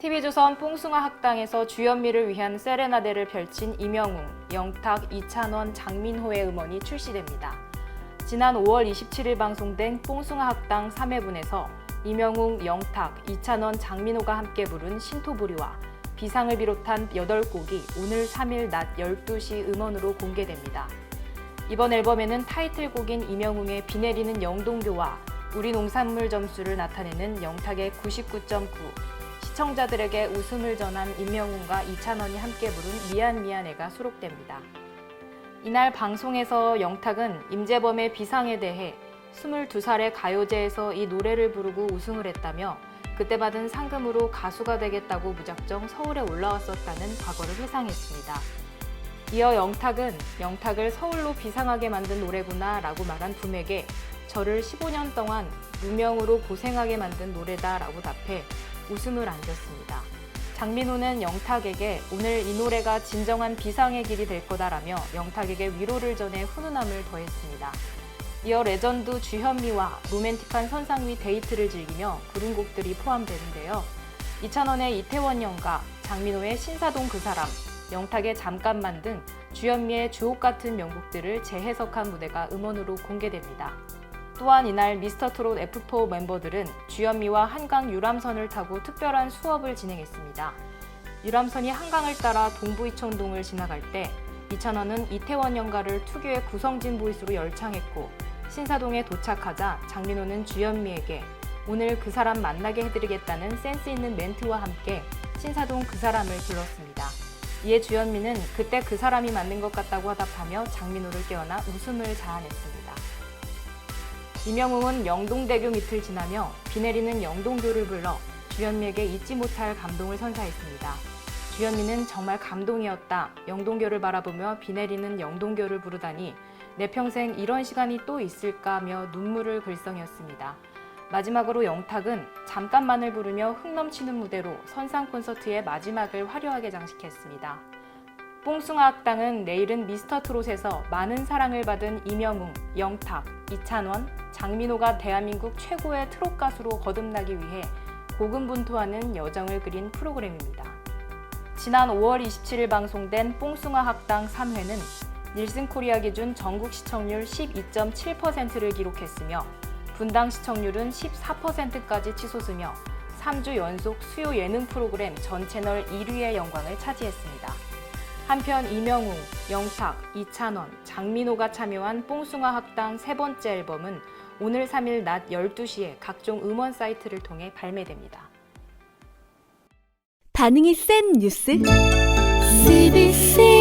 TV조선 뽕숭아 학당에서 주현미를 위한 세레나데를 펼친 이명웅, 영탁, 이찬원, 장민호의 음원이 출시됩니다. 지난 5월 27일 방송된 뽕숭아 학당 3회분에서 이명웅, 영탁, 이찬원, 장민호가 함께 부른 신토부리와 비상을 비롯한 8곡이 오늘 3일 낮 12시 음원으로 공개됩니다. 이번 앨범에는 타이틀곡인 이명웅의 비 내리는 영동교와 우리 농산물 점수를 나타내는 영탁의 99.9, 시청자들에게 웃음을 전한 임영웅과 이찬원이 함께 부른 미안 미안해가 수록됩니다. 이날 방송에서 영탁은 임재범의 비상에 대해 22살의 가요제에서 이 노래를 부르고 우승을 했다며 그때 받은 상금으로 가수가 되겠다고 무작정 서울에 올라왔었다는 과거를 회상했습니다. 이어 영탁은 영탁을 서울로 비상하게 만든 노래구나 라고 말한 붐에게 저를 15년 동안 무명으로 고생하게 만든 노래다 라고 답해 웃음을 안겼습니다. 장민호는 영탁에게 오늘 이 노래가 진정한 비상의 길이 될 거다라며 영탁에게 위로를 전해 훈훈함을 더했습니다. 이어 레전드 주현미와 로맨틱한 선상 위 데이트를 즐기며 부른 곡들이 포함되는데요. 이찬원의 이태원 연가, 장민호의 신사동 그 사람, 영탁의 잠깐만 등 주현미의 주옥 같은 명곡들을 재해석한 무대가 음원으로 공개됩니다. 또한 이날 미스터트롯 F4 멤버들은 주현미와 한강 유람선을 타고 특별한 수업을 진행했습니다. 유람선이 한강을 따라 동부 이천동을 지나갈 때 이찬원은 이태원 연가를 특유의 구성진 보이스로 열창했고 신사동에 도착하자 장민호는 주현미에게 오늘 그 사람 만나게 해드리겠다는 센스 있는 멘트와 함께 신사동 그 사람을 불렀습니다. 이에 주현미는 그때 그 사람이 맞는 것 같다고 화답하며 장민호를 깨어나 웃음을 자아냈습니다. 이명웅은 영동대교 밑을 지나며 비 내리는 영동교를 불러 주현미에게 잊지 못할 감동을 선사했습니다. 주현미는 정말 감동이었다. 영동교를 바라보며 비 내리는 영동교를 부르다니 내 평생 이런 시간이 또 있을까 하며 눈물을 글썽였습니다. 마지막으로 영탁은 잠깐만을 부르며 흥 넘치는 무대로 선상 콘서트의 마지막을 화려하게 장식했습니다. 뽕숭아 학당은 내일은 미스터 트롯에서 많은 사랑을 받은 이명웅, 영탁, 이찬원, 장민호가 대한민국 최고의 트롯 가수로 거듭나기 위해 고군분투하는 여정을 그린 프로그램입니다. 지난 5월 27일 방송된 뽕숭아 학당 3회는 닐슨 코리아 기준 전국 시청률 12.7%를 기록했으며 분당 시청률은 14%까지 치솟으며 3주 연속 수요 예능 프로그램 전 채널 1위의 영광을 차지했습니다. 한편 이명웅, 영탁, 이찬원, 장민호가 참여한 뽕숭아 학당 세 번째 앨범은 오늘 3일 낮 12시에 각종 음원 사이트를 통해 발매됩니다. 반응이 센 뉴스? CBC